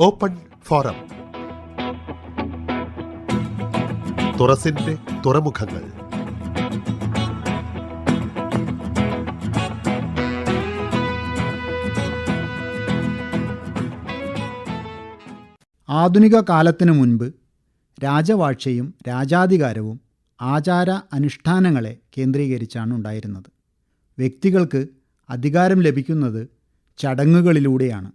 Open forum. തുറസിന്റെ തുറമുഖങ്ങൾ. ആധുനിക കാലത്തിനു മുൻപ് രാജവാഴ്ചയും രാജാധികാരവും ആചാര അനുഷ്ഠാനങ്ങളെ കേന്ദ്രീകരിച്ചാണ് ഉണ്ടായിരുന്നത്. വ്യക്തികൾക്ക് അധികാരം ലഭിക്കുന്നത് ചടങ്ങുകളിലൂടെയാണ്.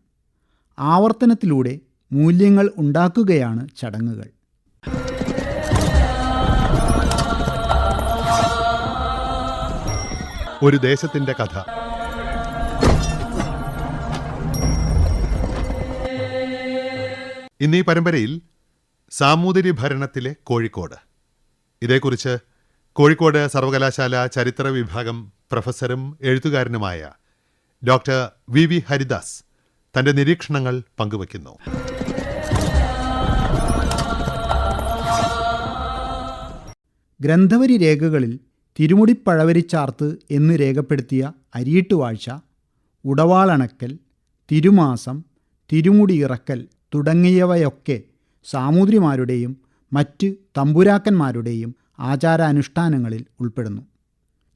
ആവർത്തനത്തിലൂടെ മൂല്യങ്ങൾ ഉണ്ടാക്കുകയാണ് ചടങ്ങുകൾ. ഒരു ദേശത്തിന്റെ കഥ. ഇന്നീ പരമ്പരയിൽ സാമൂതിരി ഭരണത്തിലെ കോഴിക്കോട്. ഇതേക്കുറിച്ച് കോഴിക്കോട് സർവകലാശാല ചരിത്ര വിഭാഗം പ്രൊഫസറും എഴുത്തുകാരനുമായ ഡോക്ടർ വി വി ഹരിദാസ് തന്റെ നിരീക്ഷണങ്ങൾ പങ്കുവയ്ക്കുന്നു. ഗ്രന്ഥവരി രേഖകളിൽ തിരുമുടി തിരുമുടിപ്പഴവരിച്ചാർത്ത് എന്ന് രേഖപ്പെടുത്തിയ അരിയിട്ടുവാഴ്ച ഉടവാളണക്കൽ തിരുമാസം തിരുമുടി ഇറക്കൽ തുടങ്ങിയവയൊക്കെ സാമൂതിരിമാരുടെയും മറ്റ് തമ്പുരാക്കന്മാരുടെയും ആചാരാനുഷ്ഠാനങ്ങളിൽ ഉൾപ്പെടുന്നു.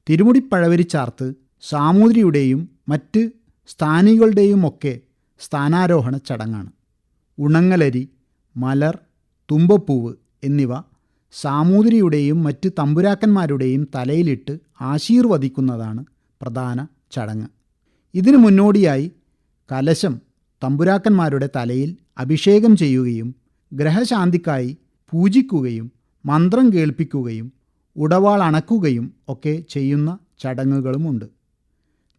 തിരുമുടി തിരുമുടിപ്പഴവരിച്ചാർത്ത് സാമൂതിരിയുടെയും മറ്റ് സ്ഥാനികളുടെയും ഒക്കെ സ്ഥാനാരോഹണ ചടങ്ങാണ്. ഉണങ്ങലരി മലർ തുമ്പപ്പൂവ് എന്നിവ സാമൂതിരിയുടെയും മറ്റ് തമ്പുരാക്കന്മാരുടെയും തലയിലിട്ട് ആശീർവദിക്കുന്നതാണ് പ്രധാന ചടങ്ങ്. ഇതിനു മുന്നോടിയായി കലശം തമ്പുരാക്കന്മാരുടെ തലയിൽ അഭിഷേകം ചെയ്യുകയും ഗ്രഹശാന്തിക്കായി പൂജിക്കുകയും മന്ത്രം കേൾപ്പിക്കുകയും ഉടവാൾ അണക്കുകയും ഒക്കെ ചെയ്യുന്ന ചടങ്ങുകളുമുണ്ട്.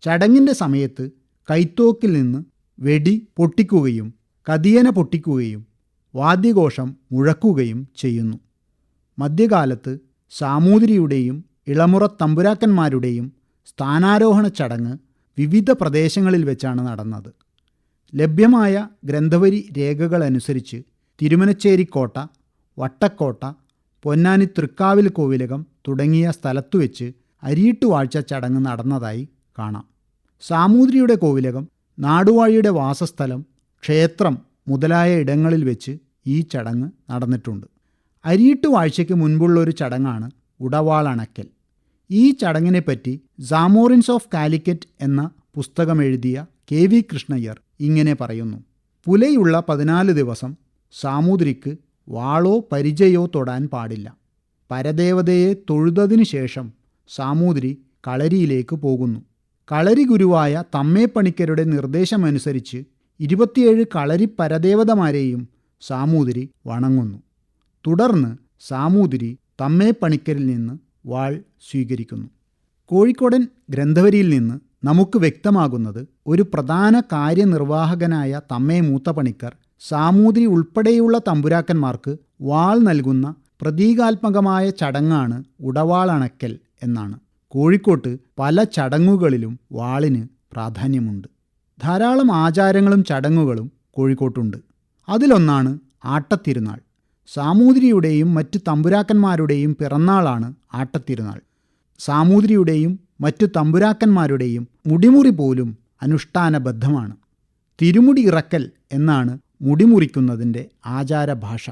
ചടങ്ങിന്റെ സമയത്ത് കൈത്തോക്കിൽ നിന്ന് വെടി പൊട്ടിക്കുകയും കതിയന പൊട്ടിക്കുകയും വാദ്യഘോഷം മുഴക്കുകയും ചെയ്യുന്നു. മധ്യകാലത്ത് സാമൂതിരിയുടെയും ഇളമുറ തമ്പുരാക്കന്മാരുടെയും സ്ഥാനാരോഹണ ചടങ്ങ് വിവിധ പ്രദേശങ്ങളിൽ വെച്ചാണ് നടന്നത്. ലഭ്യമായ ഗ്രന്ഥവരി രേഖകളനുസരിച്ച് തിരുമനച്ചേരിക്കോട്ട വട്ടക്കോട്ട പൊന്നാനി തൃക്കാവിൽ കോവിലകം തുടങ്ങിയ സ്ഥലത്തു വെച്ച് അരിയിട്ടുവാഴ്ച ചടങ്ങ് നടന്നതായി കാണാം. സാമൂതിരിയുടെ കോവിലകം നാടുവാഴിയുടെ വാസസ്ഥലം ക്ഷേത്രം മുതലായ ഇടങ്ങളിൽ വെച്ച് ഈ ചടങ്ങ് നടന്നിട്ടുണ്ട്. അരിയിട്ട് വാഴ്ചയ്ക്ക് മുൻപുള്ള ഒരു ചടങ്ങാണ് ഉടവാളണക്കൽ ഈ ചടങ്ങിനെപ്പറ്റി സാമോറിൻസ് ഓഫ് കാലിക്കറ്റ് എന്ന പുസ്തകം എഴുതിയ കെ വി കൃഷ്ണയ്യർ ഇങ്ങനെ പറയുന്നു. പുലയുള്ള പതിനാല് ദിവസം സാമൂതിരിക്ക് വാളോ പരിചയോ തൊടാൻ പാടില്ല. പരദേവതയെ തൊഴുതതിനു ശേഷം സാമൂതിരി കളരിയിലേക്ക് പോകുന്നു. കളരി ഗുരുവായ തമ്മേപ്പണിക്കരുടെ നിർദ്ദേശമനുസരിച്ച് ഇരുപത്തിയേഴ് കളരി പരദേവതമാരെയും സാമൂതിരി വണങ്ങുന്നു. തുടർന്ന് സാമൂതിരി തമ്മേപ്പണിക്കരിൽ നിന്ന് വാൾ സ്വീകരിക്കുന്നു. കോഴിക്കോടൻ ഗ്രന്ഥവരിയിൽ നിന്ന് നമുക്ക് വ്യക്തമാകുന്നത് ഒരു പ്രധാന കാര്യനിർവാഹകനായ തമ്മേ മൂത്തപണിക്കർ സാമൂതിരി ഉൾപ്പെടെയുള്ള തമ്പുരാക്കന്മാർക്ക് വാൾ നൽകുന്ന പ്രതീകാത്മകമായ ചടങ്ങാണ് ഉടവാളണക്കൽ എന്നാണ്. കോഴിക്കോട്ട് പല ചടങ്ങുകളിലും വാളിന് പ്രാധാന്യമുണ്ട്. ധാരാളം ആചാരങ്ങളും ചടങ്ങുകളും കോഴിക്കോട്ടുണ്ട്. അതിലൊന്നാണ് ആട്ടത്തിരുന്നാൾ. സാമൂതിരിയുടെയും മറ്റ് തമ്പുരാക്കന്മാരുടെയും പിറന്നാളാണ് ആട്ടത്തിരുന്നാൾ. സാമൂതിരിയുടെയും മറ്റു തമ്പുരാക്കന്മാരുടെയും മുടിമുറി പോലും അനുഷ്ഠാനബദ്ധമാണ്. തിരുമുടി ഇറക്കൽ എന്നാണ് മുടിമുറിക്കുന്നതിന്റെ ആചാരഭാഷ.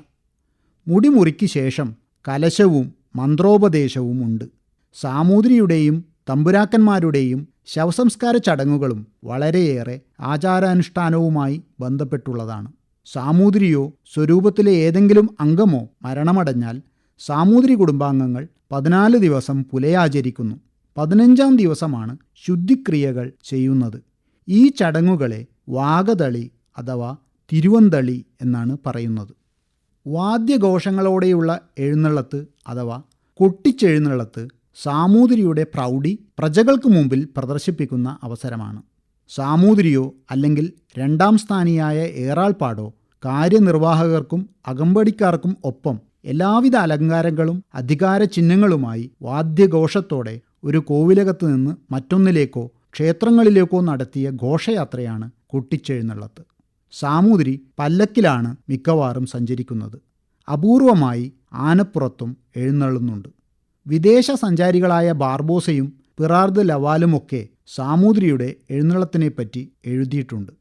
മുടിമുറിക്ക് ശേഷം കലശവും മന്ത്രോപദേശവും ഉണ്ട്. സാമൂതിരിയുടെയും തമ്പുരാക്കന്മാരുടെയും ശവസംസ്കാര ചടങ്ങുകളും വളരെയേറെ ആചാരാനുഷ്ഠാനവുമായി ബന്ധപ്പെട്ടുള്ളതാണ്. സാമൂതിരിയോ സ്വരൂപത്തിലെ ഏതെങ്കിലും അംഗമോ മരണമടഞ്ഞാൽ സാമൂതിരി കുടുംബാംഗങ്ങൾ പതിനാല് ദിവസം പുലയാചരിക്കുന്നു. പതിനഞ്ചാം ദിവസമാണ് ശുദ്ധിക്രിയകൾ ചെയ്യുന്നത്. ഈ ചടങ്ങുകളെ വാഗതളി അഥവാ തിരുവന്തളി എന്നാണ് പറയുന്നത്. വാദ്യഘോഷങ്ങളോടെയുള്ള എഴുന്നള്ളത്ത് അഥവാ കൊട്ടിച്ചെഴുന്നള്ളത്ത് സാമൂതിരിയുടെ പ്രൗഢി പ്രജകൾക്ക് മുമ്പിൽ പ്രദർശിപ്പിക്കുന്ന അവസരമാണ്. സാമൂതിരിയോ അല്ലെങ്കിൽ രണ്ടാം സ്ഥാനിയായ ഏറാൾപ്പാടോ കാര്യനിർവാഹകർക്കും അകമ്പടിക്കാർക്കും ഒപ്പം എല്ലാവിധ അലങ്കാരങ്ങളും അധികാര ചിഹ്നങ്ങളുമായി വാദ്യഘോഷത്തോടെ ഒരു കോവിലകത്ത് നിന്ന് മറ്റൊന്നിലേക്കോ ക്ഷേത്രങ്ങളിലേക്കോ നടത്തിയ ഘോഷയാത്രയാണ് കൊട്ടിച്ചെഴുന്നള്ളത്ത്. സാമൂതിരി പല്ലക്കിലാണ് മിക്കവാറും സഞ്ചരിക്കുന്നത്. അപൂർവമായി ആനപ്പുറത്തും എഴുന്നള്ളുന്നുണ്ട്. വിദേശ സഞ്ചാരികളായ ബാർബോസയും പിറാർദ് ലവാലുമൊക്കെ സാമൂതിരിയുടെ എഴുന്നള്ളത്തിനെപ്പറ്റി എഴുതിയിട്ടുണ്ട്.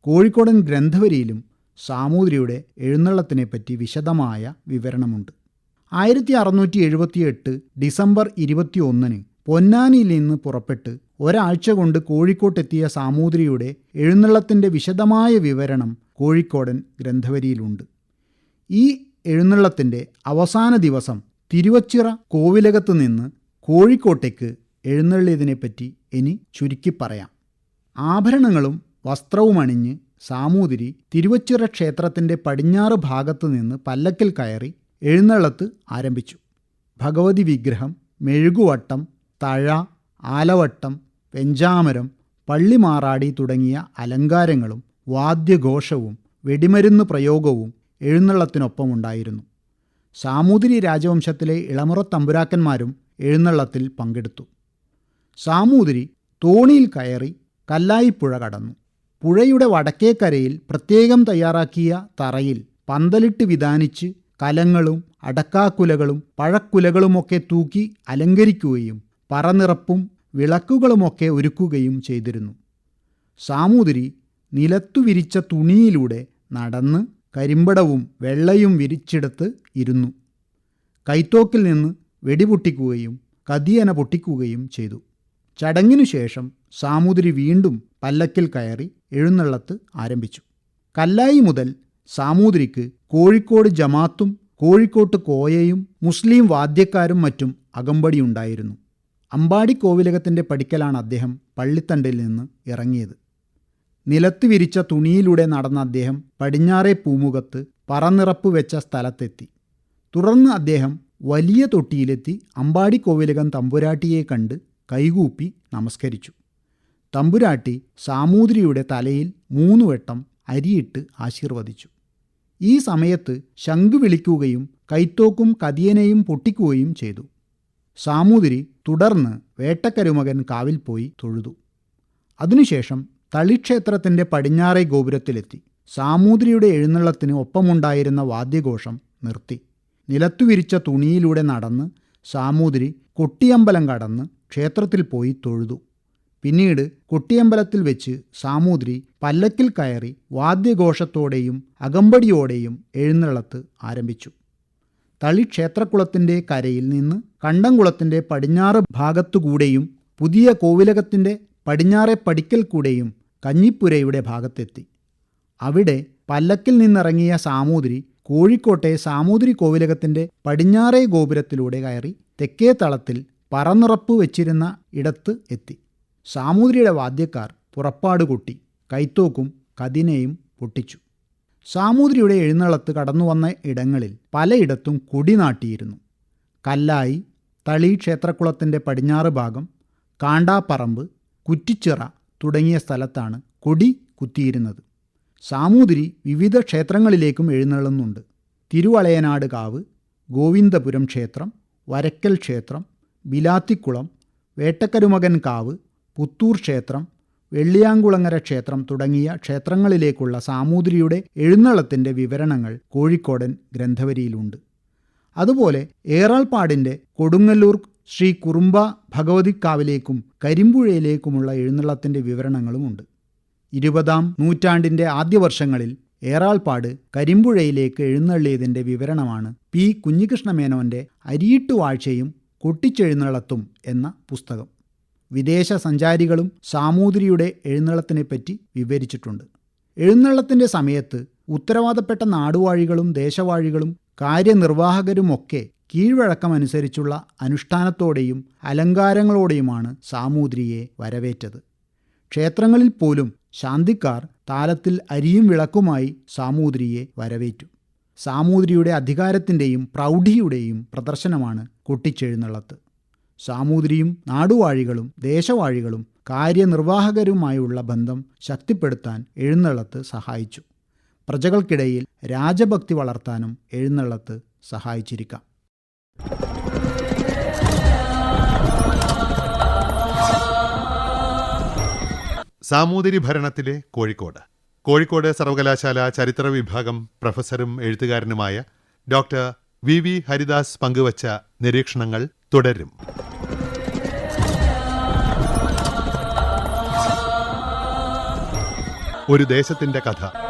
കോഴിക്കോടൻ ഗ്രന്ഥവരിയിലും സാമൂതിരിയുടെ എഴുന്നള്ളത്തിനെപ്പറ്റി വിശദമായ വിവരണമുണ്ട്. ആയിരത്തി അറുന്നൂറ്റി എഴുപത്തിയെട്ട് ഡിസംബർ ഇരുപത്തിയൊന്നിന് പൊന്നാനിയിൽ നിന്ന് പുറപ്പെട്ട് ഒരാഴ്ച കൊണ്ട് കോഴിക്കോട്ടെത്തിയ സാമൂതിരിയുടെ എഴുന്നള്ളത്തിന്റെ വിശദമായ വിവരണം കോഴിക്കോടൻ ഗ്രന്ഥവരിയിലുണ്ട്. ഈ എഴുന്നള്ളത്തിന്റെ അവസാന ദിവസം തിരുവച്ചിറ കോവിലകത്ത് നിന്ന് കോഴിക്കോട്ടേക്ക് എഴുന്നള്ളിയതിനെപ്പറ്റി ഇനി ചുരുക്കി പറയാം. ആഭരണങ്ങളും വസ്ത്രവും അണിഞ്ഞ് സാമൂതിരി തിരുവച്ചിറ ക്ഷേത്രത്തിന്റെ പടിഞ്ഞാറ് ഭാഗത്തു നിന്ന് പല്ലക്കിൽ കയറി എഴുന്നള്ളത്ത് ആരംഭിച്ചു. ഭഗവതി വിഗ്രഹം മെഴുകുവട്ടം തഴ ആലവട്ടം വെഞ്ചാമരം പള്ളിമാറാടി തുടങ്ങിയ അലങ്കാരങ്ങളും വാദ്യഘോഷവും വെടിമരുന്ന് പ്രയോഗവും എഴുന്നള്ളത്തിനൊപ്പമുണ്ടായിരുന്നു. സാമൂതിരി രാജവംശത്തിലെ ഇളമുറ തമ്പുരാക്കന്മാരും എഴുന്നള്ളത്തിൽ പങ്കെടുത്തു. സാമൂതിരി തോണിയിൽ കയറി കല്ലായിപ്പുഴ കടന്നു. പുഴയുടെ വടക്കേക്കരയിൽ പ്രത്യേകം തയ്യാറാക്കിയ തറയിൽ പന്തലിട്ട് വിധാനിച്ച് കലങ്ങളും അടക്കാക്കുലകളും പഴക്കുലകളുമൊക്കെ തൂക്കി അലങ്കരിക്കുകയും പറനിറപ്പും വിളക്കുകളുമൊക്കെ ഒരുക്കുകയും ചെയ്തിരുന്നു. സാമൂതിരി നിലത്തു വിരിച്ച തുണിയിലൂടെ നടന്ന് കരിമ്പടവും വെള്ളയും വിരിച്ചെടുത്ത് ഇരുന്നു. കൈത്തോക്കിൽ നിന്ന് വെടിപൊട്ടിക്കുകയും കതിയന പൊട്ടിക്കുകയും ചെയ്തു. ചടങ്ങിനു ശേഷം സാമൂതിരി വീണ്ടും പല്ലക്കിൽ കയറി എഴുന്നള്ളത്ത് ആരംഭിച്ചു. കല്ലായി മുതൽ സാമൂതിരിക്ക് കോഴിക്കോട് ജമാത്തും കോഴിക്കോട്ട് കോയയും മുസ്ലിം വാദ്യക്കാരും മറ്റും അകമ്പടിയുണ്ടായിരുന്നു. അമ്പാടി കോവിലകത്തിന്റെ പടിക്കലാണ് അദ്ദേഹം പള്ളിത്തണ്ടിൽ നിന്ന് ഇറങ്ങിയത്. നിലത്ത് വിരിച്ച തുണിയിലൂടെ നടന്ന അദ്ദേഹം പടിഞ്ഞാറേ പൂമുഖത്ത് പറനിറപ്പ് വെച്ച സ്ഥലത്തെത്തി. തുടർന്ന് അദ്ദേഹം വലിയ തൊട്ടിയിലെത്തി അമ്പാടി കോവിലകം തമ്പുരാട്ടിയെ കണ്ട് കൈകൂപ്പി നമസ്കരിച്ചു. തമ്പുരാട്ടി സാമൂതിരിയുടെ തലയിൽ മൂന്നു വട്ടം അരിയിട്ട് ആശീർവദിച്ചു. ഈ സമയത്ത് ശംഖ് വിളിക്കുകയും കൈത്തോക്കും കതിയനെയും പൊട്ടിക്കുകയും ചെയ്തു. സാമൂതിരി തുടർന്ന് വേട്ടക്കരുമകൻ കാവിൽ പോയി തൊഴുതു. അതിനുശേഷം തളിക്ഷേത്രത്തിന്റെ പടിഞ്ഞാറേ ഗോപുരത്തിലെത്തി. സാമൂതിരിയുടെ എഴുന്നള്ളത്തിന് ഒപ്പമുണ്ടായിരുന്ന വാദ്യഘോഷം നിർത്തി. നിലത്തു വിരിച്ച തുണിയിലൂടെ നടന്ന് സാമൂതിരി കൊട്ടിയമ്പലം കടന്ന് ക്ഷേത്രത്തിൽ പോയി തൊഴുതു. പിന്നീട് കൊട്ടിയമ്പലത്തിൽ വെച്ച് സാമൂതിരി പല്ലക്കിൽ കയറി വാദ്യഘോഷത്തോടെയും അകമ്പടിയോടെയും എഴുന്നള്ളത്ത് ആരംഭിച്ചു. തളി ക്ഷേത്രക്കുളത്തിന്റെ കരയിൽ നിന്ന് കണ്ടംകുളത്തിന്റെ പടിഞ്ഞാറ് ഭാഗത്തുകൂടെയും പുതിയ കോവിലകത്തിന്റെ പടിഞ്ഞാറെ പടിക്കൽ കൂടെയും കഞ്ഞിപ്പുരയുടെ ഭാഗത്തെത്തി. അവിടെ പല്ലക്കിൽ നിന്നിറങ്ങിയ സാമൂതിരി കോഴിക്കോട്ടെ സാമൂതിരി കോവിലകത്തിന്റെ പടിഞ്ഞാറേ ഗോപുരത്തിലൂടെ കയറി തെക്കേ തളത്തിൽ പറനിറപ്പ് വെച്ചിരുന്ന ഇടത്ത് എത്തി. സാമൂതിരിയുടെ വാദ്യക്കാർ പുറപ്പാട് കൊട്ടി കൈത്തോക്കും കതിനെയും പൊട്ടിച്ചു. സാമൂതിരിയുടെ എഴുന്നള്ളത്ത് കടന്നു വന്ന ഇടങ്ങളിൽ പലയിടത്തും കൊടി നാട്ടിയിരുന്നു. കല്ലായി തളി ക്ഷേത്രക്കുളത്തിന്റെ പടിഞ്ഞാറ് ഭാഗം കാണ്ടാപ്പറമ്പ് കുറ്റിച്ചിറ തുടങ്ങിയ സ്ഥലത്താണ് കൊടി കുത്തിയിരുന്നത്. സാമൂതിരി വിവിധ ക്ഷേത്രങ്ങളിലേക്കും എഴുന്നള്ളുന്നുണ്ട്. തിരുവളയനാട് കാവ് ഗോവിന്ദപുരം ക്ഷേത്രം വരക്കൽ ക്ഷേത്രം ബിലാത്തിക്കുളം വേട്ടക്കരുമകൻ കാവ് പുത്തൂർ ക്ഷേത്രം വെള്ളിയാങ്കുളങ്ങര ക്ഷേത്രം തുടങ്ങിയ ക്ഷേത്രങ്ങളിലേക്കുള്ള സാമൂതിരിയുടെ എഴുന്നള്ളത്തിന്റെ വിവരണങ്ങൾ കോഴിക്കോടൻ ഗ്രന്ഥവരിയിലുണ്ട്. അതുപോലെ ഏറാൾപ്പാടിന്റെ കൊടുങ്ങല്ലൂർ ശ്രീ കുറുമ്പ ഭഗവതിക്കാവിലേക്കും കരിമ്പുഴയിലേക്കുമുള്ള എഴുന്നള്ളത്തിന്റെ വിവരണങ്ങളുമുണ്ട്. ഇരുപതാം നൂറ്റാണ്ടിന്റെ ആദ്യ വർഷങ്ങളിൽ ഏറാൾപ്പാട് കരിമ്പുഴയിലേക്ക് എഴുന്നള്ളിയതിന്റെ വിവരണമാണ് പി. കുഞ്ഞികൃഷ്ണമേനോന്റെ അരിയിട്ടുവാഴ്ചയും കൊട്ടിച്ചെഴുന്നള്ളത്തും എന്ന പുസ്തകം. വിദേശ സഞ്ചാരികളും സാമൂതിരിയുടെ എഴുന്നള്ളത്തിനെപ്പറ്റി വിവരിച്ചിട്ടുണ്ട്. എഴുന്നള്ളത്തിന്റെ സമയത്ത് ഉത്തരവാദപ്പെട്ട നാടുവാഴികളും ദേശവാഴികളും കാര്യനിർവാഹകരുമൊക്കെ കീഴ്വഴക്കമനുസരിച്ചുള്ള അനുഷ്ഠാനത്തോടെയും അലങ്കാരങ്ങളോടെയുമാണ് സാമൂതിരിയെ വരവേറ്റത്. ക്ഷേത്രങ്ങളിൽ പോലും ശാന്തിക്കാർ താലത്തിൽ അരിയും വിളക്കുമായി സാമൂതിരിയെ വരവേറ്റു. സാമൂതിരിയുടെ അധികാരത്തിന്റെയും പ്രൗഢിയുടെയും പ്രദർശനമാണ് കൊട്ടിച്ചെഴുന്നള്ളത്ത്. സാമൂതിരിയും നാടുവാഴികളും ദേശവാഴികളും കാര്യനിർവാഹകരുമായുള്ള ബന്ധം ശക്തിപ്പെടുത്താൻ എഴുന്നള്ളത്ത് സഹായിച്ചു. പ്രജകൾക്കിടയിൽ രാജഭക്തി വളർത്താനും എഴുന്നള്ളത്ത് സഹായിച്ചിരിക്കാം. സാമൂതിരി ഭരണത്തിലെ കോഴിക്കോട്. കോഴിക്കോട് സർവകലാശാല ചരിത്ര വിഭാഗം പ്രൊഫസറും എഴുത്തുകാരനുമായ ഡോക്ടർ വി വി ഹരിദാസ് പങ്കുവച്ച നിരീക്ഷണങ്ങൾ തുടരും. ഒരു ദേശത്തിന്റെ കഥ.